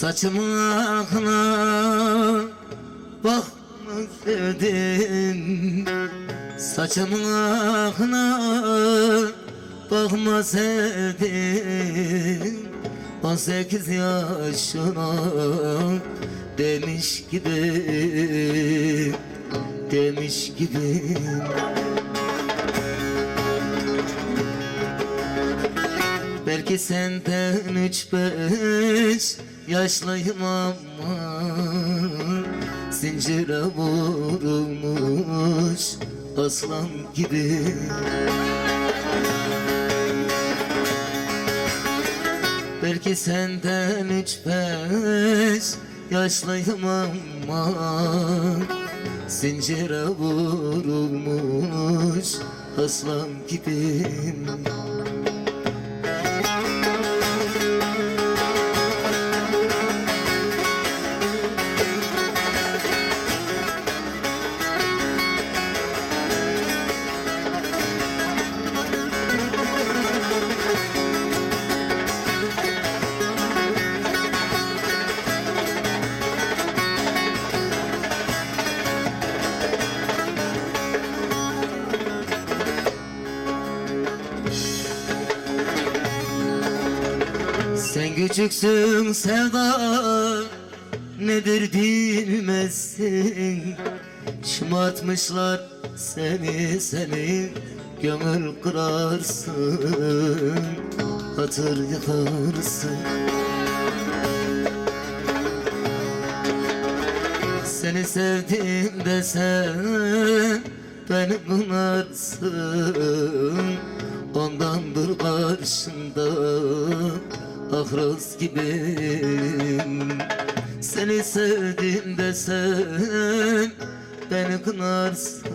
Saçımın akına bakma sevdim. Saçımın akına bakma sevdim. 18 yaşına demiş gibi Demiş gibi Belki senden üç beş yaşlıyım ama Zincire vurulmuş aslan gibi. Belki senden üç beş yaşlıyım ama Zincire vurulmuş aslan gibiyim Sen küçüksün sevda nedir bilmezsin. Şımartmışlar seni seni gönül kırarsın Hatır yıkarsın. Seni sevdiğimde sen beni kınarsın Ondandır karşında ahraz gibiyim. Seni sevdiğimde sen beni kınarsın.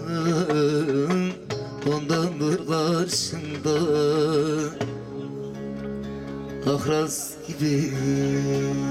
Ondandır karşında ahraz gibiyim